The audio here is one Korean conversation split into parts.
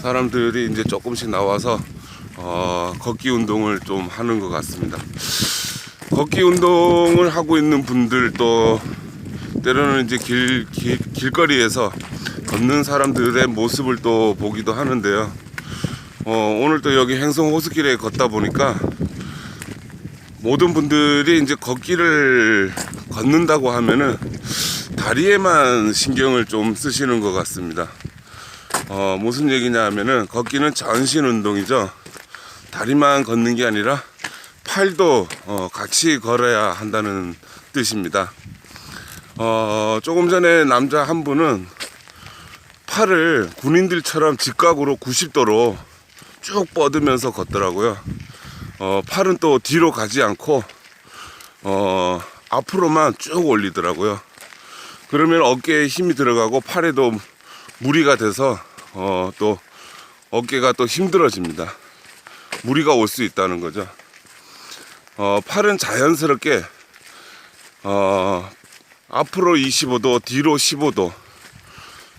사람들이 이제 조금씩 나와서 어, 걷기 운동을 좀 하는 것 같습니다. 걷기 운동을 하고 있는 분들도 때로는 이제 길, 길 길거리에서 걷는 사람들의 모습을 또 보기도 하는데요. 어, 오늘 또 여기 행성 호수길에 걷다 보니까 모든 분들이 이제 걷기를 걷는다고 하면은 다리에만 신경을 좀 쓰시는 것 같습니다. 어, 무슨 얘기냐 하면은 걷기는 전신 운동이죠. 다리만 걷는 게 아니라 팔도 어, 같이 걸어야 한다는 뜻입니다. 어, 조금 전에 남자 한 분은 팔을 군인들처럼 직각으로 90도로 쭉 뻗으면서 걷더라고요. 어, 팔은 또 뒤로 가지 않고 어, 앞으로만 쭉 올리더라고요. 그러면 어깨에 힘이 들어가고 팔에도 무리가 돼서 어, 또 어깨가 또 힘들어집니다. 무리가 올 수 있다는 거죠. 어, 팔은 자연스럽게 어, 앞으로 25도, 뒤로 15도,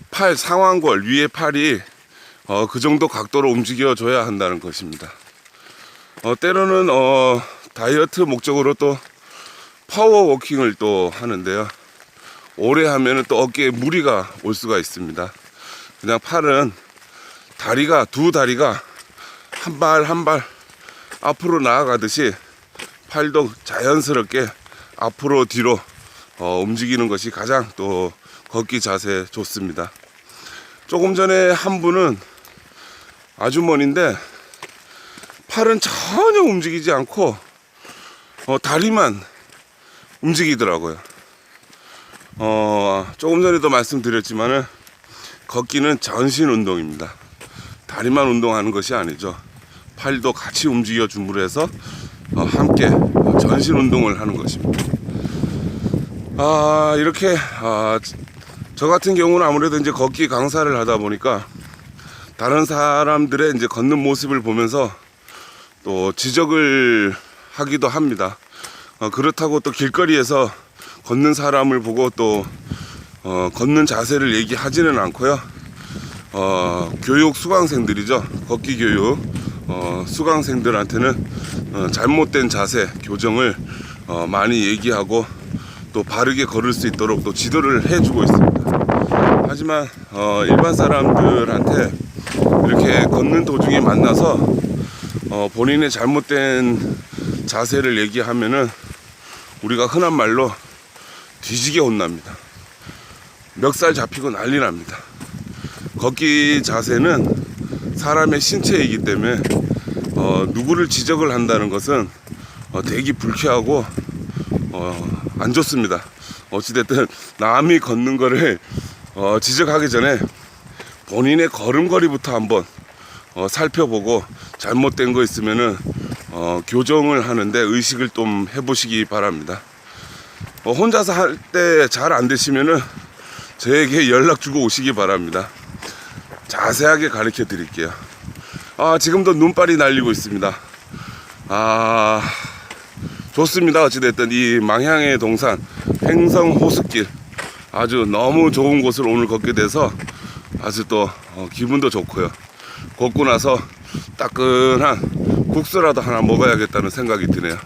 팔 상완골 위에 팔이 어, 그 정도 각도로 움직여 줘야 한다는 것입니다. 어, 때로는 어, 다이어트 목적으로 또 파워워킹을 또 하는데요. 오래 하면은 또 어깨에 무리가 올 수가 있습니다. 그냥 팔은 다리가 두 다리가 한 발 한 발 앞으로 나아가듯이 팔도 자연스럽게 앞으로 뒤로 어, 움직이는 것이 가장 또 걷기 자세 좋습니다. 조금 전에 한 분은 아주머니인데 팔은 전혀 움직이지 않고 어, 다리만 움직이더라고요. 어, 조금 전에도 말씀드렸지만은 걷기는 전신 운동입니다. 다리만 운동하는 것이 아니죠. 팔도 같이 움직여 줌으로 해서 어, 함께 전신 운동을 하는 것입니다. 아, 이렇게 아, 저 같은 경우는 아무래도 이제 걷기 강사를 하다 보니까 다른 사람들의 이제 걷는 모습을 보면서 또 지적을 하기도 합니다. 어, 그렇다고 또 길거리에서 걷는 사람을 보고 또 어, 걷는 자세를 얘기하지는 않고요. 어, 교육 수강생들이죠. 걷기 교육 어, 수강생들한테는 어, 잘못된 자세 교정을 어, 많이 얘기하고 또 바르게 걸을 수 있도록 또 지도를 해주고 있습니다. 하지만 어, 일반 사람들한테 이렇게 걷는 도중에 만나서 어, 본인의 잘못된 자세를 얘기하면은 우리가 흔한 말로 뒤지게 혼납니다. 멱살 잡히고 난리 납니다. 걷기 자세는 사람의 신체이기 때문에 어, 누구를 지적을 한다는 것은 어, 되게 불쾌하고 어, 안 좋습니다. 어찌됐든 남이 걷는 거를 어, 지적하기 전에 본인의 걸음걸이부터 한번 어, 살펴보고 잘못된 거 있으면은 어, 교정을 하는데 의식을 좀 해보시기 바랍니다. 어, 혼자서 할 때 잘 안 되시면은 저에게 연락 주고 오시기 바랍니다. 자세하게 가르쳐 드릴게요. 아, 지금도 눈발이 날리고 있습니다. 아, 좋습니다. 어찌됐든 이 망향의 동산 행성 호수길 아주 너무 좋은 곳을 오늘 걷게 돼서 아주 또 어, 기분도 좋고요. 걷고 나서 따끈한 국수라도 하나 먹어야겠다는 생각이 드네요.